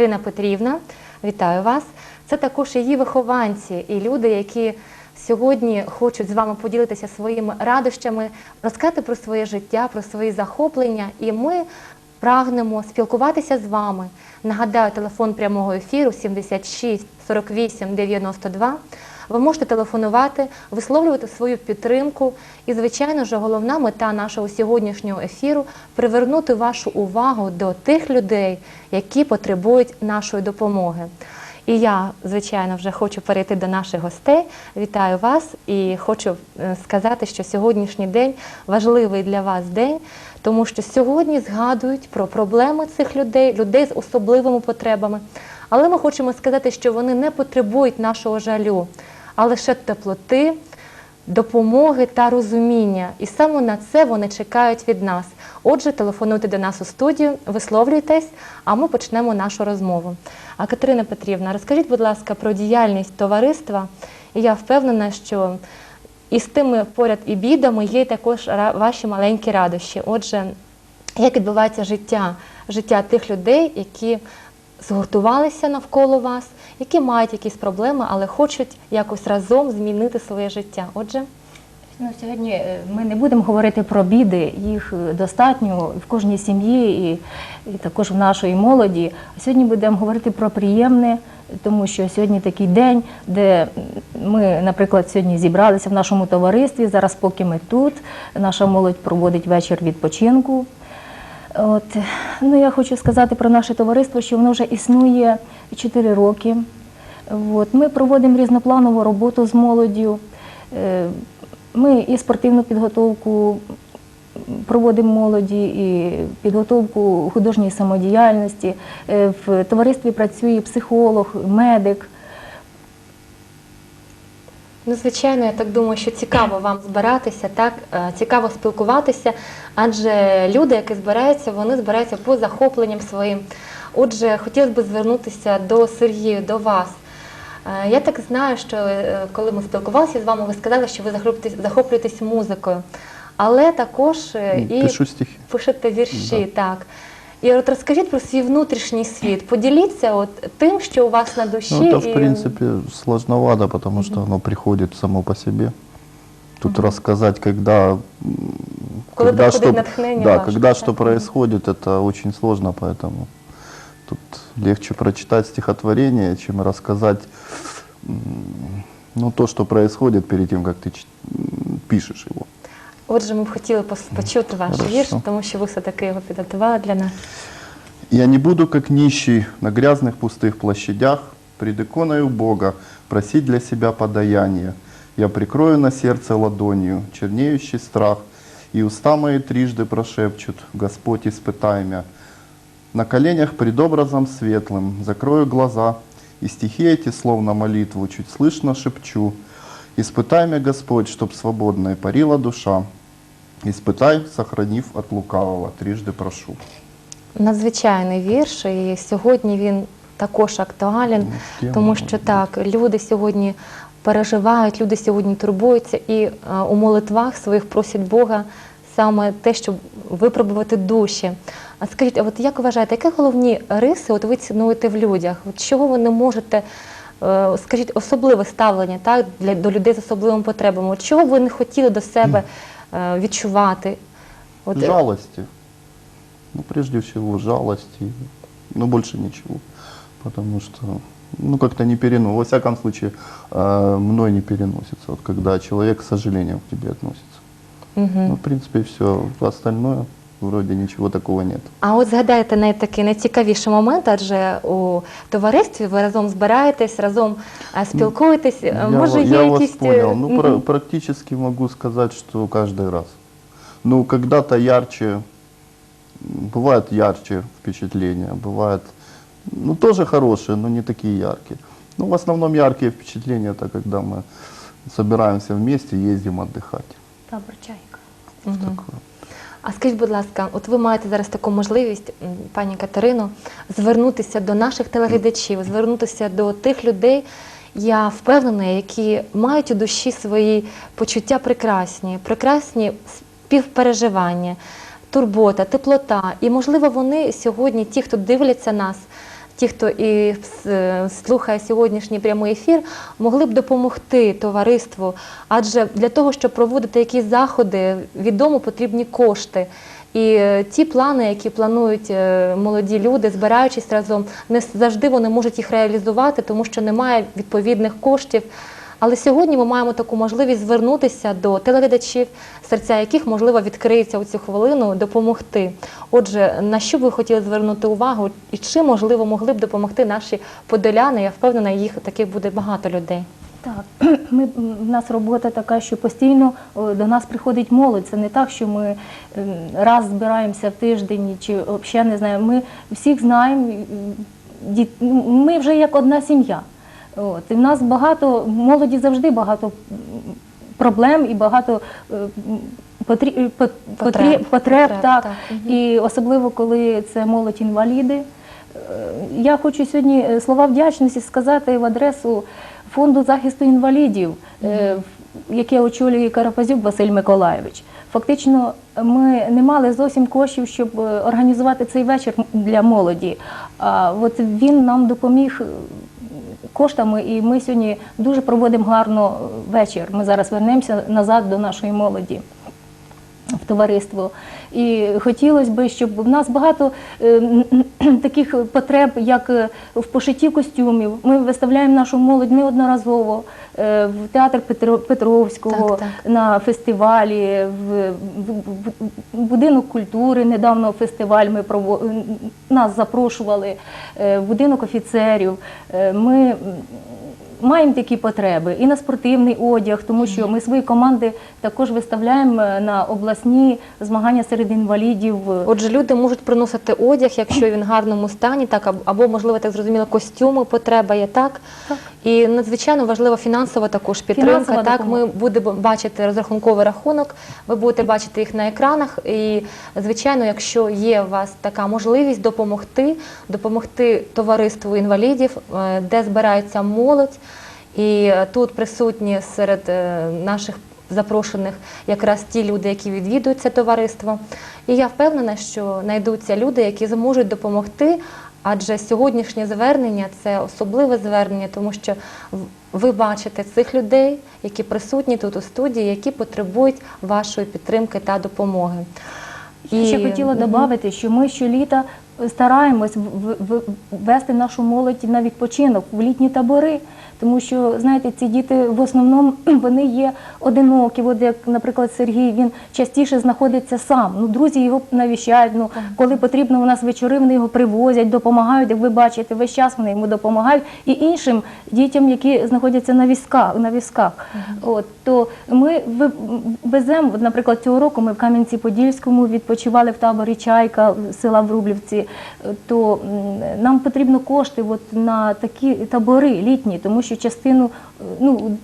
Катерина Петрівна. Вітаю вас. Це також її вихованці і люди, які сьогодні хочуть з вами поділитися своїми радощами, розказати про своє життя, про свої захоплення. І ми прагнемо спілкуватися з вами. Нагадаю, телефон прямого ефіру 76 48 92. Ви можете телефонувати, висловлювати свою підтримку. І, звичайно ж, головна мета нашого сьогоднішнього ефіру привернути вашу увагу до тих людей, які потребують нашої допомоги. І я, звичайно, вже хочу перейти до наших гостей. Вітаю вас і хочу е, сказати, що сьогоднішній день важливий для вас день, тому що сьогодні згадують про проблеми цих людей, людей з особливими потребами. Але ми хочемо сказати, що вони не потребують нашого жалю, а лише теплоти, допомоги та розуміння. І саме на це вони чекають від нас. Отже, телефонуйте до нас у студію, висловлюйтесь, а ми почнемо нашу розмову. А Катерина Петрівна, розкажіть, будь ласка, про діяльність товариства. І я впевнена, що із тими поряд і бідами є також ваші маленькі радощі. Отже, як відбувається життя, життя тих людей, які згуртувалися навколо вас, які мають якісь проблеми, але хочуть якось разом змінити своє життя. Отже, Ну, сьогодні е, ми не будемо говорити про біди, їх е, достатньо в кожній сім'ї і, і також в нашої молоді. Сьогодні будемо говорити про приємне, тому що сьогодні такий день, де ми, наприклад, сьогодні зібралися в нашому товаристві. Зараз, поки ми тут, наша молодь проводить вечір відпочинку. От. Ну, я хочу сказати про наше товариство, що воно вже існує 4 роки. От. Ми проводимо різнопланову роботу з молоддю. Е, Ми і спортивну підготовку проводимо молоді, і підготовку художньої самодіяльності. Е, В товаристві працює психолог, медик. Ну звичайно, я так думаю, що цікаво вам збиратися, так е, цікаво спілкуватися, адже люди, які збираються, вони збираються по захопленням своїм. Отже, хотілося б звернутися до Сергія, до вас. Е, Я так знаю, що е, коли ми спілкувалися з вами, ви сказали, що ви захоплюєтесь, музикою, але також і Пишу стихи. пишете вірші, так. І от розкажіть про свій внутрішній світ. Поділіться от тим, що у вас на душі. Ну, это, і- в принципе, сложновато, потому что оно приходит само по себе. Тут рассказать, когда, м, Коли когда приходит что, натхнение да, ваше, когда так? что происходит, это очень сложно, поэтому тут легче прочитать стихотворение, чем рассказать м, ну, то, что происходит перед тем, как ты ч- м, пишешь его. Отже, ми б хотіли пос- почути ваш Хорошо. вірш, тому що ви все-таки його підготували для нас. Я не буду, как нищий, на грязных пустых площадях, пред иконою Бога просить для себя подаяния. Я прикрою на сердце ладонью чернеющий страх, и уста мои трижды прошепчут, Господь, испытай мя. На коленях пред образом светлым закрою глаза, и стихи эти, словно молитву, чуть слышно шепчу. Испытай мя, Господь, чтоб свободной парила душа. Испытай, сохранив от лукавого, трижды прошу. Надзвичайний вірш, і сьогодні він також актуален, Ну, тому що так, люди сьогодні переживають, люди сьогодні турбуються і е, у молитвах своїх просять Бога саме те, щоб випробувати душі. А скажіть, а от як вважаєте, які головні риси от ви цінуєте в людях? От чого ви не можете, е, скажіть, особливе ставлення так, для, до людей з особливими потребами? От чого ви не хотіли до себе е, відчувати? От, Жалости. Ну, прежде всего, жалости. Ну, больше ничего. Потому что, ну, как-то не перену. Во всяком случае, э, мной не переносится. Вот когда человек с сожалением к тебе относится. Мгм. Ну, в принципе, все. Остальное вроде ничего такого нет. А от згадайте най- такий найцікавіший момент, адже у товаристві ви разом збираєтесь, разом е, спілкуєтесь. Е, я Може, ва- є я вас якісь. е, понял. Ну, мгм. пра- практически могу сказать, что каждый раз. Ну, когда-то ярче, м, бывают ярче впечатления, бывает, ну, тоже хорошие, но не такие яркие. Ну, в основном яркие впечатления, это когда мы собираемся вместе, ездим отдыхать. Табор чайка. Мгм. Такое. А скажіть, будь ласка, от ви маєте зараз таку можливість, пані Катерино, звернутися до наших телеглядачів, звернутися до тих людей, я впевнена, які мають у душі свої почуття прекрасні, прекрасні співпереживання, турбота, теплота. І, можливо, вони сьогодні, ті, хто дивляться нас, ті, хто і е, слухає сьогоднішній прямий ефір, могли б допомогти товариству. Адже для того, щоб проводити якісь заходи, відомо потрібні кошти. І е, ті плани, які планують е, молоді люди, збираючись разом, не завжди вони можуть їх реалізувати, тому що немає відповідних коштів. Але сьогодні ми маємо таку можливість звернутися до телеглядачів, серця яких можливо відкриються у цю хвилину, допомогти. Отже, на що б ви хотіли звернути увагу, і чи можливо могли б допомогти наші подоляни? Я впевнена, їх таких буде багато людей. Так, ми, в нас робота така, що постійно до нас приходить молодь. Це не так, що ми ем, раз збираємося в тиждень чи взагалі не знаємо. Ми всіх знаємо, ну, ми вже як одна сім'я. От, і в нас багато, молоді завжди багато проблем і багато е, м, потрі, е, Потреб. потреб, так. так. І особливо, коли це молодь інваліди. Е, Я хочу сьогодні слова вдячності сказати в адресу фонду захисту інвалідів, в- яке очолює Карапазюк Василь Миколайович. Фактично, ми не мали зовсім коштів, щоб організувати цей вечір для молоді. А от він нам допоміг коштами, і ми сьогодні дуже проводимо гарно е, вечір. Ми зараз вернемося назад до нашої молоді товариство. І хотілося б, щоб в нас багато е, таких потреб, як е, в пошитті костюмів. Ми виставляємо нашу молодь неодноразово е, в театр Петровського, Так, так. на фестивалі, в, будинок культури. Недавно фестиваль ми прово... нас запрошували, в будинок офіцерів. Ми маємо такі потреби і на спортивний одяг, тому що ми свої команди також виставляємо е, на обласні змагання серед інвалідів. Отже, люди можуть приносити одяг, якщо він в гарному стані, так або- або можливо так зрозуміло, костюми, потреба є так. Так. І надзвичайно важлива фінансова також підтримка. Фінансова так, допомога. ми будемо бачити розрахунковий рахунок, ви будете бачити їх на екранах. І звичайно, якщо є у вас така можливість допомогти, допомогти товариству інвалідів, е, де збирається молодь, і е, тут присутні серед е, наших запрошених якраз ті люди, які відвідують це товариство. І я впевнена, що знайдуться люди, які зможуть допомогти. Адже сьогоднішнє звернення це особливе звернення, тому що ви бачите цих людей, які присутні тут у студії, які потребують вашої підтримки та допомоги. Я ще хотіла додати, що ми щоліта стараємось вести нашу молодь на відпочинок в літні табори. Тому що, знаєте, ці діти в основному вони є одинокі. От як, наприклад, Сергій, він частіше знаходиться сам. Ну, друзі його навіщають. Ну, коли потрібно, у нас вечори вони його привозять, допомагають. Як ви бачите, весь час вони йому допомагають. І іншим дітям, які знаходяться на візках, на візках. От, то ми веземо, наприклад, цього року ми в Кам'янці-Подільському відпочивали в таборі Чайка села Врублівці, то нам потрібно кошти от, на такі табори літні, тому що частину, е, ну,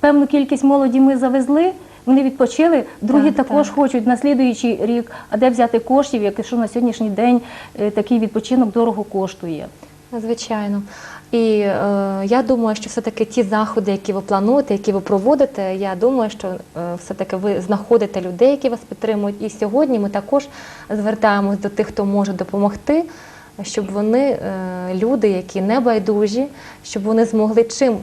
певну кількість молоді ми завезли. Вони відпочили, другі Так, також так. хочуть на слідуючий рік. А де взяти коштів, якщо на сьогоднішній день е, такий відпочинок дорого коштує? Звичайно. І е, я думаю, що все-таки ті заходи, які ви плануєте, які ви проводите, я думаю, що е, все-таки ви знаходите людей, які вас підтримують. І сьогодні ми також звертаємось до тих, хто може допомогти, щоб вони, е, люди, які не байдужі, щоб вони змогли чим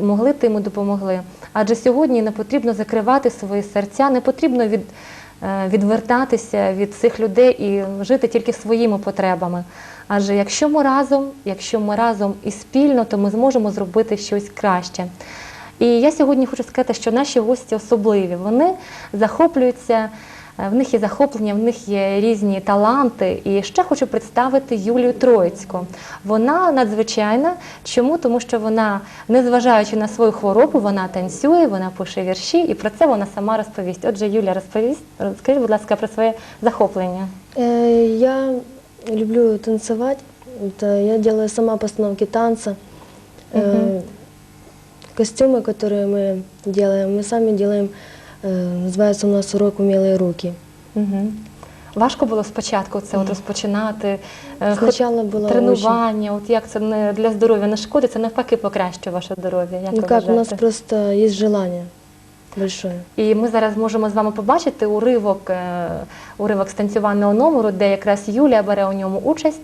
могли, тим допомогли. Адже сьогодні не потрібно закривати свої серця, не потрібно від, е, відвертатися від цих людей і жити тільки своїми потребами. Адже якщо ми разом, якщо ми разом і спільно, то ми зможемо зробити щось краще. І я сьогодні хочу сказати, що наші гості особливі. Вони захоплюються, в них є захоплення, в них є різні таланти. І ще хочу представити Юлію Троїцьку. Вона надзвичайна. Чому? Тому що вона, незважаючи на свою хворобу, вона танцює, вона пише вірші, і про це вона сама розповість. Отже, Юля, розповість, розкажіть, будь ласка, про своє захоплення. Э, Я люблю танцевать. Это я делаю сама постановки танца. Э, Костюмы, которые мы делаем, мы сами делаем. э, Называется у нас урок «Умелые руки». Угу. Важко було спочатку це от розпочинати е, хоч Спочатку було тренування. От як це не для здоров'я не шкодить, це навпаки покращує ваше здоров'я. Як Ну ви как, у нас вважаєте? просто есть желание большое. І ми зараз можемо з вами побачити уривок, е, уривок з танцювального номеру, де якраз Юлія бере у ньому участь.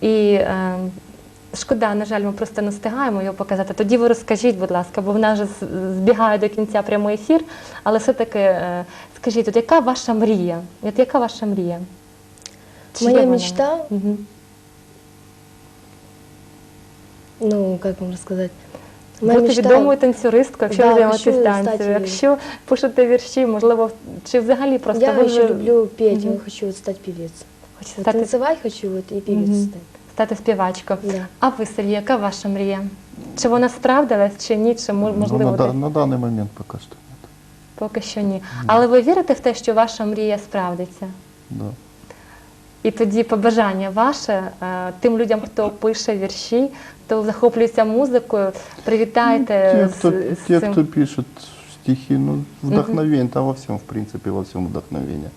І е, шкода, на жаль, ми просто не встигаємо його показати. Тоді ви розкажіть, будь ласка, бо в нас же збігає до кінця прямий ефір. Але все-таки е, скажіть, от яка ваша мрія? От яка ваша мрія? Чи Моя мечта, Мгм. ну, как вам рассказать? Моя Бути мечта- відомою танцюристкою, якщо Да, хочу стати- якщо пишете вірші, можливо, чи взагалі просто Я ви вже люблю петь, Мгм. я хочу вот стать певицей. Вот стати, танцевать хочу вот и певицей Мгм. стать. Стати співачкою. Да. А ви, Сергій, яка ваша мрія? Чи вона справдилась, чи ні, чи Ну, можливо на, да- десь? на данный момент пока что нет. поки що ні. Але ви вірите в те, що ваша мрія справдиться? Да. І тоді побажання ваше е, тим людям, хто пише вірші, хто захоплюється музикою, привітайте Те, з, кто, з цим. кто пишет стихи, ну, вдохновение, там во всем, в принципе, во всем вдохновение.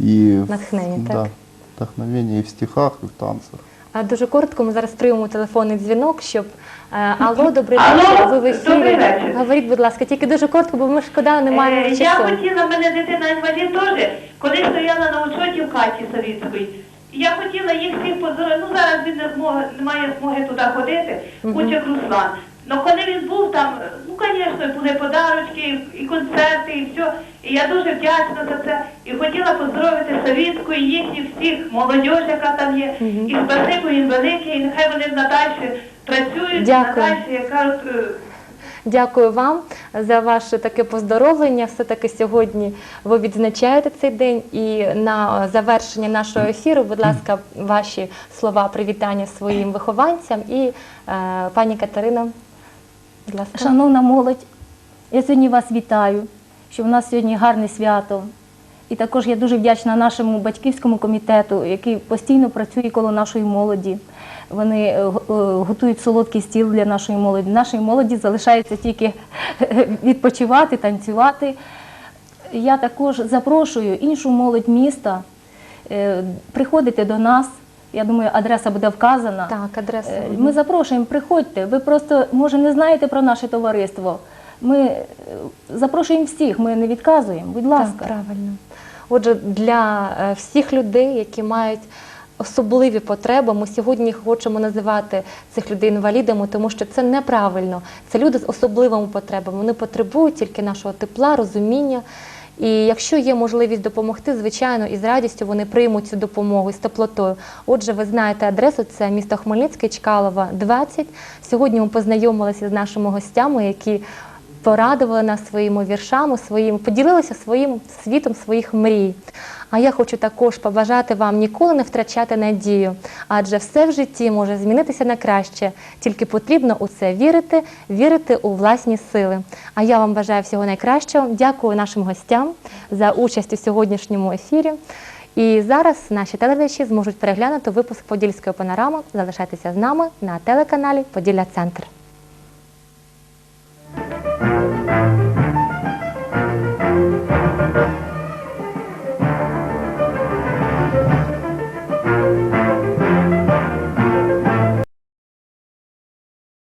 И в- Натхнение, да, так. вдохновение и в стихах, и в танцах. Дуже коротко ми зараз приймемо телефонний дзвінок, щоб е, алло, добрий вечір. Ви в ефірі. Говоріть, будь ласка, тільки дуже коротко, бо ми шкода, не маємо Е, часу. Я хотіла, в мене дитина інвалід теж, коли стояла на учоті в Каті Савіцької. Я хотіла їх всіх поздоровити. Ну зараз він не змоги, не має змоги туди ходити, Кучик Руслан. Ну коли він був там, ну звісно, були подарочки, і концерти, і все. І я дуже вдячна за це. Хотіла поздоровити Савіцьку, і їхніх всіх, молодь, яка там є. І спасибо їм велике, і нехай вони надалі працюють, Дякую. надалі, як кажуть, е, Дякую вам за ваше таке поздоровлення. Все-таки сьогодні ви відзначаєте цей день. І на завершення нашого ефіру, будь ласка, ваші слова привітання своїм вихованцям і е, пані Катерина. Будь ласка. Шановна молодь, я сьогодні вас вітаю, що в нас сьогодні гарне свято. І також я дуже вдячна нашому батьківському комітету, який постійно працює коло нашої молоді. Вони е, е, готують солодкий стіл для нашої молоді. Нашій молоді залишається тільки відпочивати, танцювати. Я також запрошую іншу молодь міста е, приходити до нас. Я думаю, адреса буде вказана. Так, адреса. Е, Ми запрошуємо, приходьте. Ви просто, може, не знаєте про наше товариство. Ми е, запрошуємо всіх, ми не відказуємо. Будь ласка. Так, правильно. Отже, для е, всіх людей, які мають особливі потреби, ми сьогодні хочемо називати цих людей інвалідами, тому що це неправильно. Це люди з особливими потребами. Вони потребують тільки нашого тепла, розуміння. І якщо є можливість допомогти, звичайно, і з радістю вони приймуть цю допомогу з теплотою. Отже, ви знаєте адресу, це місто Хмельницький, Чкалова, 20. Сьогодні ми познайомилися з нашими гостями, які порадували нас своїми віршами, своїм, поділилися своїм світом своїх мрій. А я хочу також побажати вам ніколи не втрачати надію, адже все в житті може змінитися на краще, тільки потрібно у це вірити, вірити у власні сили. А я вам бажаю всього найкращого. Дякую нашим гостям за участь у сьогоднішньому ефірі. І зараз наші телеглядачі зможуть переглянути випуск Подільської панорами. Залишайтеся з нами на телеканалі Поділля Центр.